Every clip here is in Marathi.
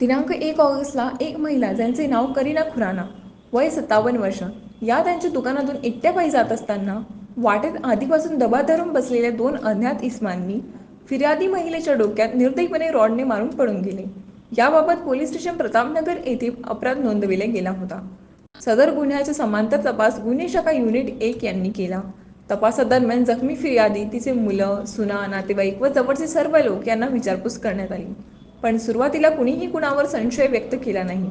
दिनांक एक ऑगस्टला एक महिला ज्यांचे नाव करीना खुराना वय सत्तावन्न वर्ष या त्यांच्या दुकानातून एकट्या पायी जात असताना वाटेत आधीपासून दबा धरून बसलेल्या दोन अज्ञात इस्मांनी फिर्यादी महिलेच्या डोक्यात निर्दयीपणे रॉडने मारून पडून गेले. याबाबत पोलीस स्टेशन प्रतापनगर येथे अपराध नोंदविला गेला होता. सदर गुन्ह्याचा समांतर तपास गुन्हे शाखा युनिट एक यांनी केला. तपासादरम्यान जखमी फिर्यादी तिचे मुलं सुना नातेवाईक व जवळचे सर्व लोक यांना विचारपूस करण्यात आली. पण सुरुवातीला कुणीही कुणावर संशय व्यक्त केला नाही.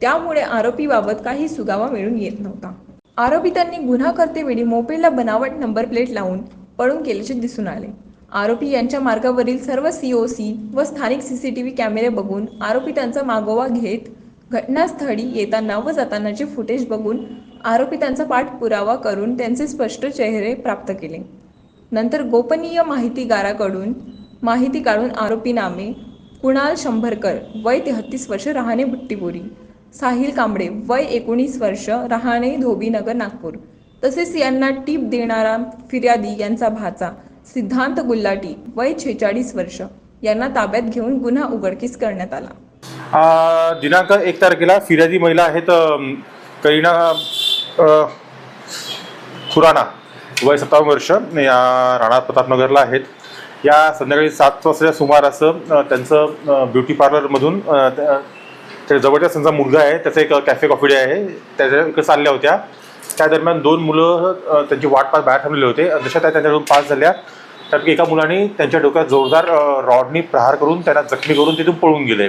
त्यामुळे आरोपीबाबत काही सुगावा मिळून येत नव्हता. आरोपितांनी गुन्हा करतेवेळी मोपेडला बनावट नंबर प्लेट लावून पळून गेल्याचे दिसून आले. आरोपी यांच्या मार्गावरील सर्व सीओसी व स्थानिक सीसीटीव्ही कॅमेरे बघून आरोपितांचा मागोवा घेत घटनास्थळी येताना व जातानाचे फुटेज बघून आरोपितांचा पाठपुरावा करून त्यांचे स्पष्ट चेहरे प्राप्त केले. नंतर गोपनीय माहितीगाराकडून माहिती काढून आरोपी नामे कुणाल शंभरकर वय तेहत्तीस वर्ष राहणे बुट्टीपुरी साहिल कांबळे वय एकोणीस वर्ष राहणे धोबीनगर नागपूर. तसेच यांना टीप देणारा फिर्यादी यांचा भाचा सिद्धांत गुल्लाटी वय छेचाळीस वर्ष. यांना ताब्यात घेऊन गुन्हा उघडकीस करण्यात आला. दिनांक एक तारखेला फिर्यादी महिला आहेत करीना खुराणा वय सत्तावन्न वर्ष. या राणा प्रतापनगरला आहेत. या संध्याकाळी सात वाजताच्या सुमारास त्यांचं ब्युटी पार्लरमधून त्या जवळच्या त्यांचा मुलगा आहे त्याचं एक कॅफे कॉफी डे आहे त्याच्या इकडे चालल्या होत्या. त्या दरम्यान दोन मुलं त्यांची वाट पाहत बाहेर थांबलेले होते. जशा त्या त्यांच्याकडून पास झाल्या. त्यापैकी एका मुलाने त्यांच्या डोक्यात जोरदार रॉडनी प्रहार करून त्यांना जखमी करून तिथून पळून गेले.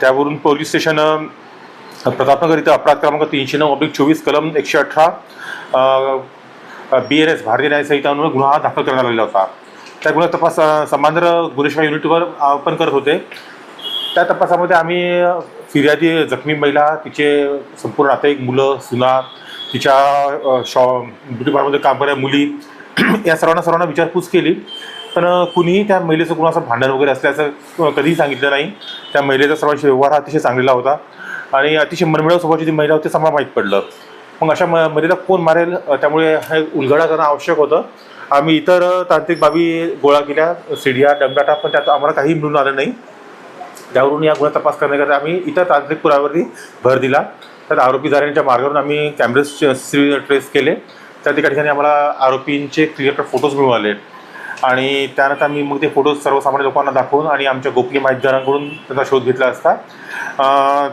त्यावरून पोलीस स्टेशन प्रतापनगर इथं अपराध क्रमांक तीनशे नऊ अब्लिक चोवीस कलम एकशे अठरा बी एन एस भारतीय न्याय गुन्हा दाखल करण्यात आलेला होता. त्या गुन्हा तपास समांतर गुरेश्वर युनिटवर आपण करत होते. त्या तपासामध्ये आम्ही फिर्यादी जखमी महिला तिचे संपूर्ण नातेवाईक मुलं सुना तिच्या शॉ ब्युटी पार्लरमध्ये काम करणाऱ्या मुली या सर्वांना सर्वांना विचारपूस केली. पण कुणीही त्या महिलेचं कुणाचं भांडण वगैरे असल्याचं कधीही सांगितलं नाही. त्या महिलेचा सर्वांशी व्यवहार हा अतिशय चांगलेला होता. आणि अतिशय मनमिळाव स्वभावाची जी महिला होती असं माहीत पडलं. मग अशा म महिलेला कोण मारेल त्यामुळे हे उलगडा करणं आवश्यक होतं. आम्ही इतर तांत्रिक बाबी गोळा केल्या सीडिया डमडाटा पण त्यात आम्हाला काही मिळून आलं नाही. त्यावरून या गुन्हा तपास करण्याकरता आम्ही इतर तांत्रिक पुराव्यावरती भर दिला. त्यात आरोपीदारांच्या मार्गावरून आम्ही कॅमेरेज ट्रेस केले. त्या त्या ठिकाणी आम्हाला आरोपींचे क्लिअर कट फोटोज मिळून आले. आणि त्यानंतर आम्ही मग ते फोटोज सर्वसामान्य लोकांना दाखवून आणि आमच्या गोपनीय माहितगारांकडून त्याचा शोध घेतला असता.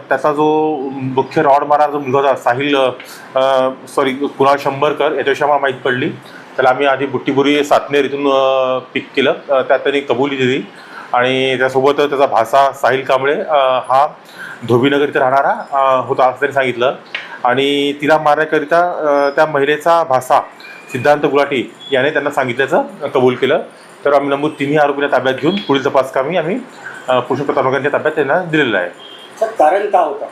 त्याचा जो मुख्य रॉड मारा जो मुलगा होता साहिल सॉरी कुणाल शंभरकर याच्याविषयी आम्हाला माहीत पडली. त्याला आम्ही आधी बुट्टीपुरी सातनेर इथून पिक केलं. त्यात त्यांनी कबुली दिली. आणि त्यासोबत त्याचा भासा साहिल कांबळे हा धोबीनगर इथे राहणारा होता असं त्यांनी सांगितलं. आणि तिला मारण्याकरिता त्या महिलेचा भासा सिद्धांत गुलाटी याने त्यांना सांगितल्याचं कबूल केलं. तर आम्ही नमूद तिन्ही आरोपीला ताब्यात घेऊन पुढील तपास कामी आम्ही अं, पुरुष प्रतापनगरच्या ताब्यात त्यांना दिलेला आहे. कारण का होता?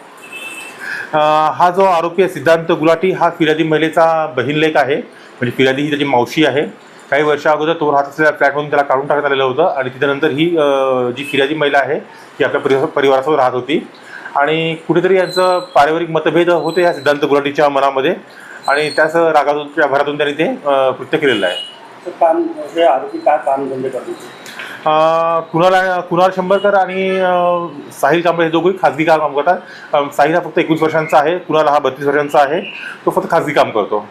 हा जो आरोपी आहे सिद्धांत गुलाटी हा फिर्यादी महिलेचा बहीणलेख आहे. म्हणजे फिर्यादी ही त्याची मावशी आहे. काही वर्षा अगोदर तो राहत असलेल्या फ्लॅटमधून त्याला काढून टाकण्यात आलेलं होतं आणि त्याच्यानंतर ही जी फिर्यादी महिला आहे ती आपल्या परिवार परिवारासोबत राहत होती. आणि कुठेतरी यांचं पारिवारिक मतभेद होते या सिद्धांत गुलाटीच्या मनामध्ये आणि त्याच रागातून त्या भरातून त्यांनी ते कृत्य केलेलं आहे. तर काम हे आरोपी काय काम धंदे करत होते? अं, कुणाल कुणाल शंभरकर आणि साहिल कांबळे हे दोघंही खाजगी काम करतात. साहिल हा फक्त एकवीस वर्षांचा आहे कुणाल हा बत्तीस वर्षांचा आहे तो फक्त खाजगी काम करतो.